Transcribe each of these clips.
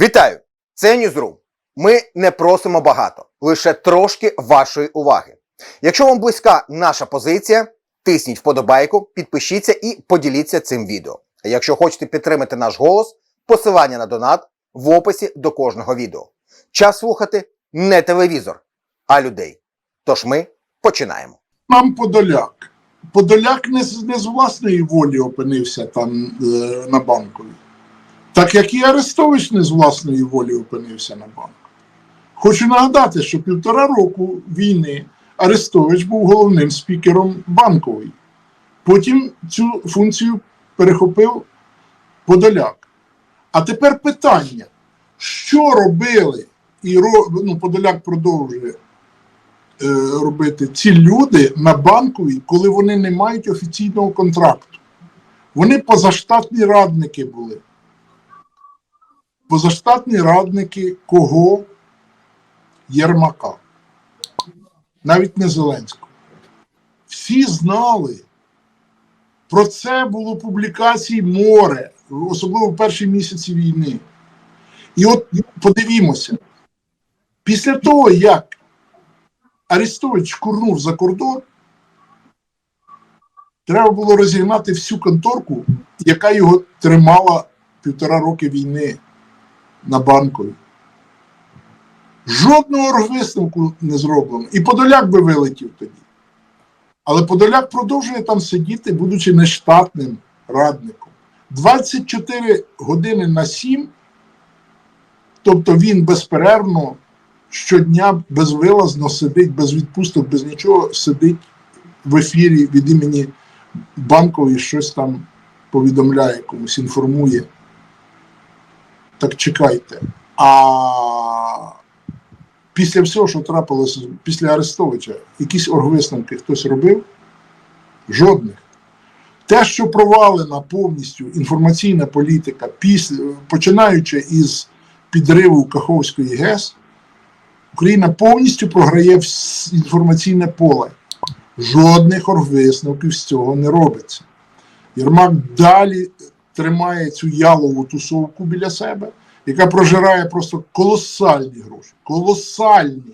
Вітаю! Це Ньюзрум. Ми не просимо багато, лише трошки вашої уваги. Якщо вам близька наша позиція, тисніть вподобайку, підпишіться і поділіться цим відео. А якщо хочете підтримати наш голос, посилання на донат в описі до кожного відео. Час слухати не телевізор, а людей. Тож ми починаємо. Нам Подоляк. Подоляк не з, не з власної волі опинився там е, на банковій. Так як і Арестович не з власної волі опинився на банку. Хочу нагадати, що півтора року війни Арестович був головним спікером банкової. Потім цю функцію перехопив Подоляк. А тепер питання: що робили, і ну, Подоляк продовжує е, робити ці люди на банковій, коли вони не мають офіційного контракту. Вони позаштатні радники були. Позаштатні радники кого? Єрмака. Навіть не Зеленського. Всі знали. Про це було публікацій море, особливо в перші місяці війни. І от подивімося, після того, як Арестович курнув за кордон, треба було розігнати всю конторку, яка його тримала півтора роки війни на банкові. Жодного оргвисновку не зроблено. І Подоляк би вилетів тоді. Але Подоляк продовжує там сидіти, будучи нештатним радником. 24 години на 7, тобто він безперервно щодня безвилазно сидить, без відпусток, без нічого, сидить в ефірі від імені банкової, щось там повідомляє комусь, інформує. Так чекайте. А після всього, що трапилося після Арестовича, якісь оргвисновки хтось робив? Жодних. Те, що провалена повністю інформаційна політика, після, починаючи із підриву Каховської ГЕС, Україна повністю програє інформаційне поле. Жодних оргвисновків з цього не робиться. Єрмак далі тримає цю ялову тусовку біля себе, яка прожирає просто колосальні гроші. Колосальні.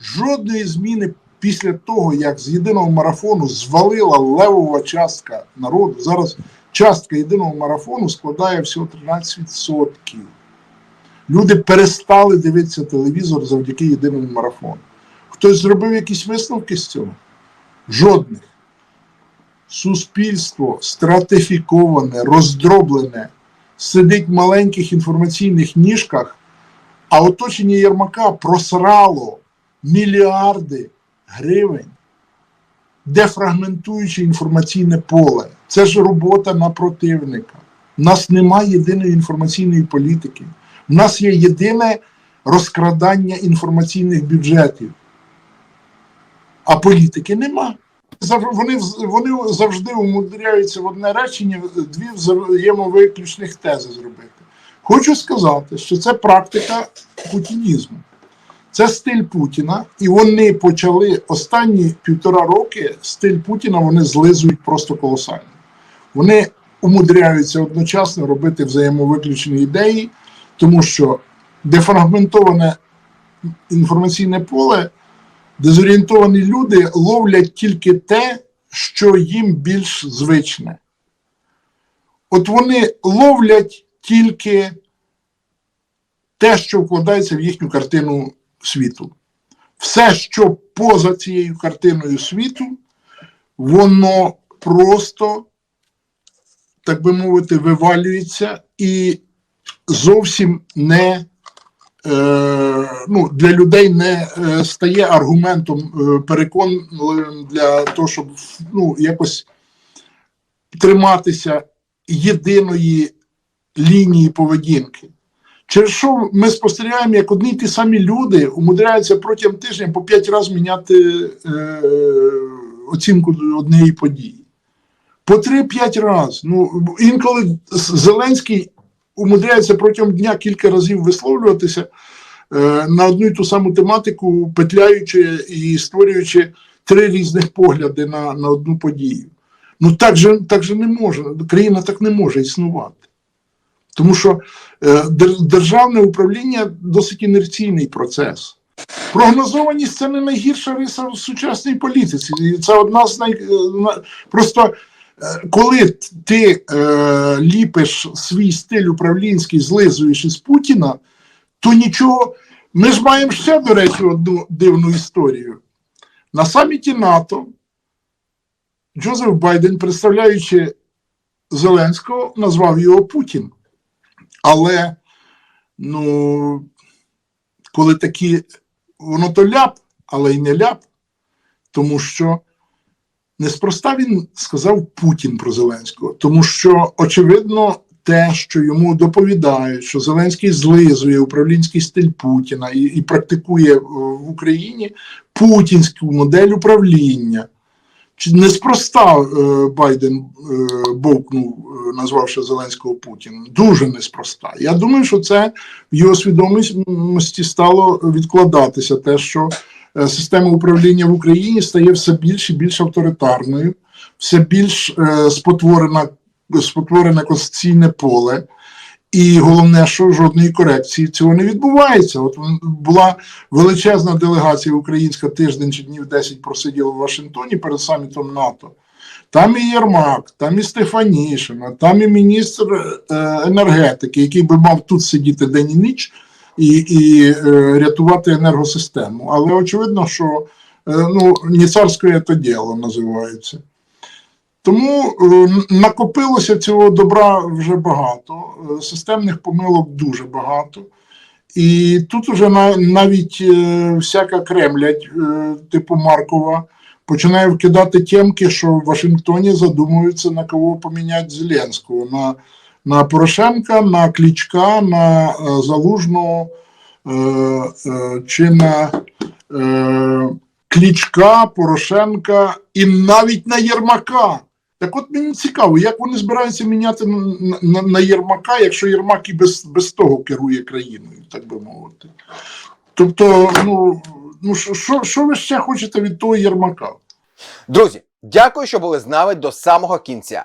Жодної зміни після того, як з єдиного марафону звалила левова частка народу. Зараз частка єдиного марафону складає всього 13%. Люди перестали дивитися телевізор завдяки єдиному марафону. Хтось зробив якісь висновки з цього? Жодних. Суспільство стратифіковане, роздроблене, сидить в маленьких інформаційних ніжках, а оточення Єрмака просрало мільярди гривень, дефрагментуючи інформаційне поле. Це ж робота на противника. У нас немає єдиної інформаційної політики. У нас є єдине розкрадання інформаційних бюджетів. А політики нема. Вони, вони завжди умудряються в одне речення дві взаємовиключних тези зробити. Хочу сказати, що це практика путінізму. Це стиль Путіна, і вони почали останні півтора роки стиль Путіна вони злизують просто колосально. Вони умудряються одночасно робити взаємовиключені ідеї, тому що дефрагментоване інформаційне поле, дезорієнтовані люди ловлять тільки те, що їм більш звичне. От вони ловлять тільки те, що вкладається в їхню картину світу. Все, що поза цією картиною світу, воно просто, так би мовити, вивалюється і зовсім не ну, для людей не е, стає аргументом е, переконливим для того, щоб ну, якось триматися єдиної лінії поведінки. Через що ми спостерігаємо, як одні й ті самі люди умудряються протягом тижня по п'ять разів міняти е, оцінку однієї події. По 3-5 разів. Ну, інколи Зеленський умудряється протягом дня кілька разів висловлюватися е, на одну і ту саму тематику, петляючи і створюючи три різних погляди на, на одну подію. Ну так же, так же не може. Країна так не може існувати. Тому що е, державне управління досить інерційний процес. Прогнозованість це не найгірша риса в сучасній політиці. І це одна з най... е, просто коли ти е, ліпиш свій стиль управлінський, злизуєш із Путіна, то нічого. Ми ж маємо ще, до речі, одну дивну історію. На саміті НАТО Джозеф Байден, представляючи Зеленського, назвав його Путін. Але, ну, коли такі, воно то ляп, але й не ляп, тому що неспроста він сказав Путін про Зеленського, тому що, очевидно, те, що йому доповідають, що Зеленський злизує управлінський стиль Путіна і, і практикує е, в Україні путінську модель управління. Чи неспроста е, Байден е, бовкнув, назвавши Зеленського Путіна? Дуже неспроста. Я думаю, що це в його свідомості стало відкладатися, те, що система управління в Україні стає все більш і більш авторитарною, все більш е, спотворена, спотворене конституційне поле. І головне, що жодної корекції цього не відбувається. От була величезна делегація українська тиждень чи днів 10 просиділа в Вашингтоні перед самітом НАТО. Там і Єрмак, там і Стефанішина, там і міністр е, енергетики, який би мав тут сидіти день і ніч і, і е, рятувати енергосистему. Але очевидно, що е, ну, не царське це діло називається. Тому е, накопилося цього добра вже багато, системних помилок дуже багато. І тут уже на, навіть всяка Кремлять, типу Маркова, починає вкидати темки, що в Вашингтоні задумуються на кого поміняти Зеленського. На, на Порошенка, на Клічка, на е, Залужного е, е, чи на Клічка, Порошенка і навіть на Єрмака. Так от мені цікаво, як вони збираються міняти на, на, Єрмака, якщо Єрмак і без, без того керує країною, так би мовити. Тобто, ну, ну що, що ви ще хочете від того Єрмака? Друзі, дякую, що були з нами до самого кінця.